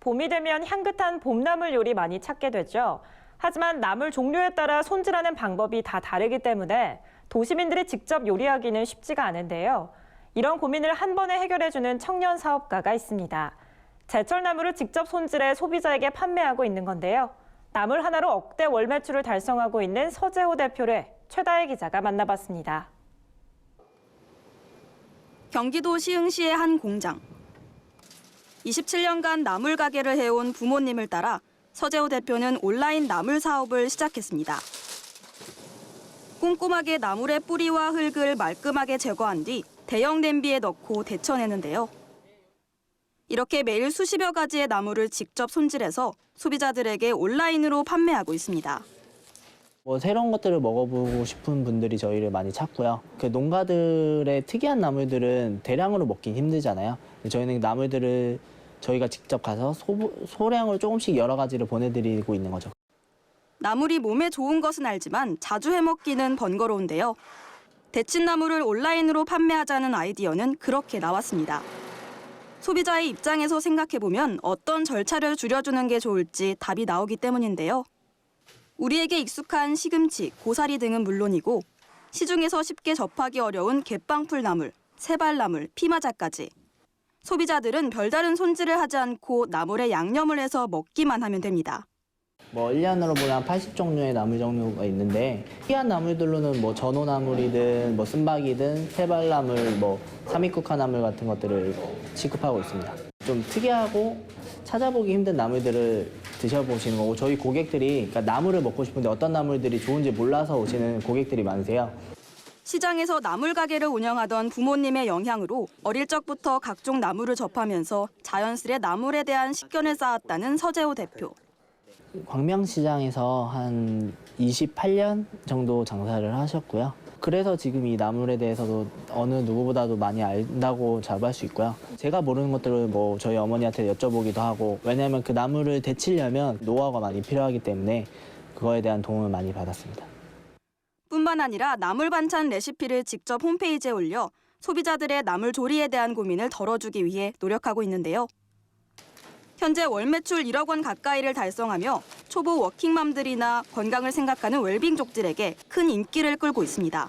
봄이 되면 향긋한 봄나물 요리 많이 찾게 되죠. 하지만 나물 종류에 따라 손질하는 방법이 다 다르기 때문에 도시민들이 직접 요리하기는 쉽지가 않은데요. 이런 고민을 한 번에 해결해주는 청년 사업가가 있습니다. 제철 나물을 직접 손질해 소비자에게 판매하고 있는 건데요. 나물 하나로 억대 월 매출을 달성하고 있는 서재호 대표를 최다혜 기자가 만나봤습니다. 경기도 시흥시의 한 공장. 27년간 나물 가게를 해온 부모님을 따라 서재호 대표는 온라인 나물 사업을 시작했습니다. 꼼꼼하게 나물의 뿌리와 흙을 말끔하게 제거한 뒤 대형 냄비에 넣고 데쳐내는데요. 이렇게 매일 수십여 가지의 나물을 직접 손질해서 소비자들에게 온라인으로 판매하고 있습니다. 뭐 새로운 것들을 먹어보고 싶은 분들이 저희를 많이 찾고요. 그 농가들의 특이한 나물들은 대량으로 먹긴 힘들잖아요. 저희는 나물들을 저희가 직접 가서 소, 소량으로 조금씩 여러 가지를 보내드리고 있는 거죠. 나물이 몸에 좋은 것은 알지만 자주 해먹기는 번거로운데요. 데친 나물을 온라인으로 판매하자는 아이디어는 그렇게 나왔습니다. 소비자의 입장에서 생각해보면 어떤 절차를 줄여주는 게 좋을지 답이 나오기 때문인데요. 우리에게 익숙한 시금치, 고사리 등은 물론이고 시중에서 쉽게 접하기 어려운 갯방풀 나물, 세발나물, 피마자까지 소비자들은 별다른 손질을 하지 않고 나물에 양념을 해서 먹기만 하면 됩니다. 뭐 1년으로 보면 한 80종류의 나물 종류가 있는데 특이한 나물들로는 뭐 전호나물이든 뭐 쓴박이든 세발나물, 뭐 삼익국화나물 같은 것들을 취급하고 있습니다. 좀 특이하고 찾아보기 힘든 나물들을 드셔보시는 거고 저희 고객들이 그러니까 나물을 먹고 싶은데 어떤 나물들이 좋은지 몰라서 오시는 고객들이 많으세요. 시장에서 나물 가게를 운영하던 부모님의 영향으로 어릴 적부터 각종 나물을 접하면서 자연스레 나물에 대한 식견을 쌓았다는 서재호 대표. 광명시장에서 한 28년 정도 장사를 하셨고요. 그래서 지금 이 나물에 대해서도 어느 누구보다도 많이 안다고 자부할 수 있고요. 제가 모르는 것들을 뭐 저희 어머니한테 여쭤보기도 하고 왜냐하면 그 나물을 데치려면 노하우가 많이 필요하기 때문에 그거에 대한 도움을 많이 받았습니다. 뿐만 아니라 나물 반찬 레시피를 직접 홈페이지에 올려 소비자들의 나물 조리에 대한 고민을 덜어주기 위해 노력하고 있는데요. 현재 월 매출 1억 원 가까이를 달성하며 초보 워킹맘들이나 건강을 생각하는 웰빙족들에게 큰 인기를 끌고 있습니다.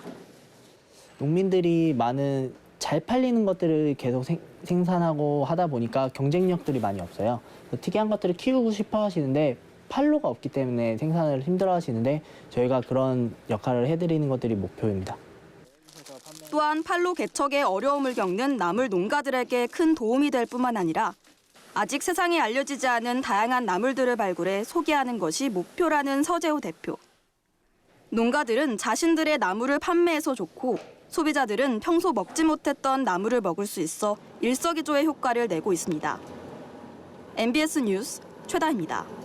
농민들이 많은 잘 팔리는 것들을 계속 생, 생산하고 하다 보니까 경쟁력들이 많이 없어요. 그래서 특이한 것들을 키우고 싶어 하시는데 판로가 없기 때문에 생산을 힘들어 하시는데 저희가 그런 역할을 해드리는 것들이 목표입니다. 또한 팔로 개척에 어려움을 겪는 나물 농가들에게 큰 도움이 될 뿐만 아니라 아직 세상에 알려지지 않은 다양한 나물들을 발굴해 소개하는 것이 목표라는 서재호 대표. 농가들은 자신들의 나물을 판매해서 좋고 소비자들은 평소 먹지 못했던 나물을 먹을 수 있어 일석이조의 효과를 내고 있습니다. MBS 뉴스 최다입니다.